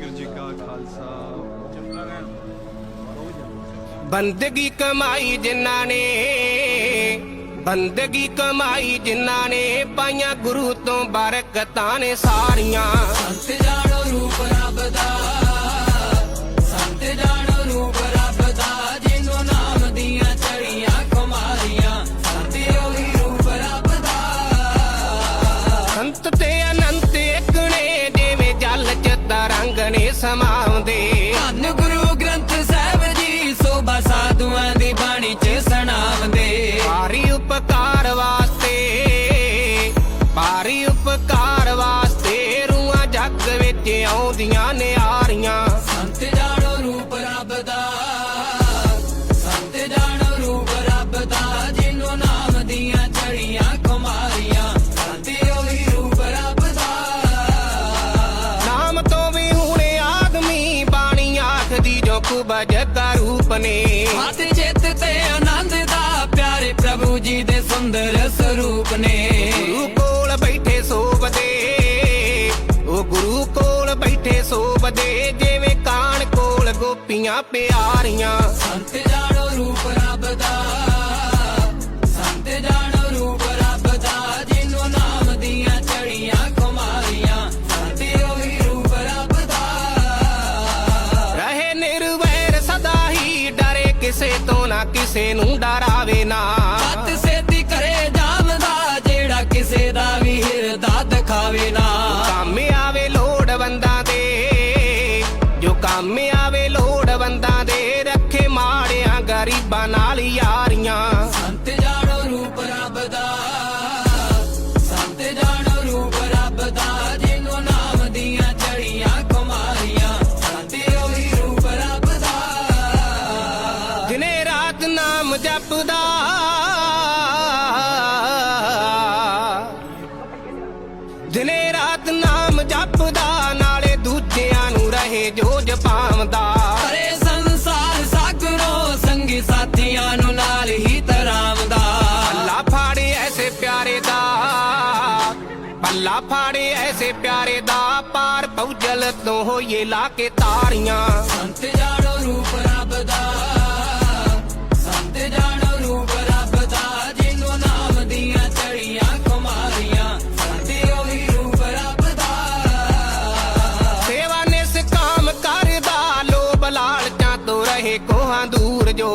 ਕਾ ਖਾਲਸਾ। ਬੰਦਗੀ ਕਮਾਈ ਜਿਨ੍ਹਾਂ ਨੇ ਬੰਦਗੀ ਕਮਾਈ ਜਿਨ੍ਹਾਂ ਨੇ ਪਾਈਆਂ ਗੁਰੂ ਤੋਂ ਬਰਕਤਾਂ ਨੇ ਸਾਰੀਆਂ। ਸੰਤ ਜਾਣੋ ਰੂਪ ਰੱਬ ਦਾ। ਆਉਂਦੀਆਂ ਨੇ ਆਰੀਆਂ। ਸੰਤ ਜਾਣੋ ਰੂਪ ਰੱਬ ਦਾ। ਸੰਤ ਜਾਣੋ ਰੂਪ ਰੱਬ ਦਾ ਜਿਹਨੂੰ ਨਾਮ ਦੀਆਂ ਚੜੀਆਂ ਕੁਮਾਰੀਆਂ। ਸੰਤ ਉਹੀ ਰੂਪ ਰੱਬ ਦਾ। ਨਾਮ ਤੋਂ ਵੀ ਹੁਣੇ ਆਦਮੀ ਬਾਣੀ ਆਖਦੀ ਜੋ ਕੁਬਜ ਦਾ ਰੂਪ ਨੇ। ਹੱਥ ਜਿੱਤ ਤੇ ਆਨੰਦ ਦਾ ਪਿਆਰੇ ਪ੍ਰਭੂ ਜੀ ਦੇ ਸੁੰਦਰ ਸਰੂਪ ਨੇ। ਗੋਪੀਆਂ ਪਿਆਰੀਆਂ। ਸੰਤ ਜਾਣੋ ਰੂਪ ਰੱਬ ਦਾ। ਸੰਤ ਜਾਣੋ ਰੂਪ ਰੱਬ ਦਾ ਜਿਹਨੂੰ ਨਾਮ ਦੀਆਂ ਚੜੀਆਂ ਕੁਮਾਰੀਆਂ ਸੰਤ ਉਹੀ ਰੂਪ ਰੱਬ ਦਾ। ਰਹੇ ਨਿਰਵੈਰ ਸਦਾ ਹੀ ਡਰੇ ਕਿਸੇ ਤੋਂ ਨਾ ਕਿਸੇ ਨੂੰ ਡਰਾਵੇ ਨਾ। ਸਤ ਸੇਤੀ ਕਰੇ ਜਾਵਦਾ ਜਿਹੜਾ ਕਿਸੇ ਦਾ ਵੀ ਹਿਰਦਾ ਦਿਖਾਵੇ ਨਾ। ਕੰਮ ਆਵੇ ਲੋੜਵੰਦਾਂ ਦੇ ਜੋ ਕੰਮ ਆਵੇ ਲੋੜਵੰਦਾਂ ਨਾਮ ਜਪਦਾ। ਦਿਨੇ ਰਾਤ ਨਾਮ ਜਪਦਾ ਨਾਲੇ ਦੂਜਿਆਂ ਨੂੰ ਰਹੇ ਜੋ ਜਪਾਵਦਾ ਕਰੇ ਸੰਸਾਰ ਸਾਗਰੋ ਸੰਗੀ ਸਾਥੀਆਂ ਨੂੰ ਨਾਲ ਹੀ ਤਰਾਵਦਾ। ਅੱਲਾ ਫਾੜੇ ਐਸੇ ਪਿਆਰੇ ਦਾ ਅੱਲਾ ਫਾੜੇ ਐਸੇ ਪਿਆਰੇ ਦਾ। ਪਾਰ ਪਉਜਲ ਤੋਂ ਹੋਈਏ ਲਾ ਕੇ ਤਾਰੀਆਂ ਕੋਹਾਂ ਦੂਰ ਜੋ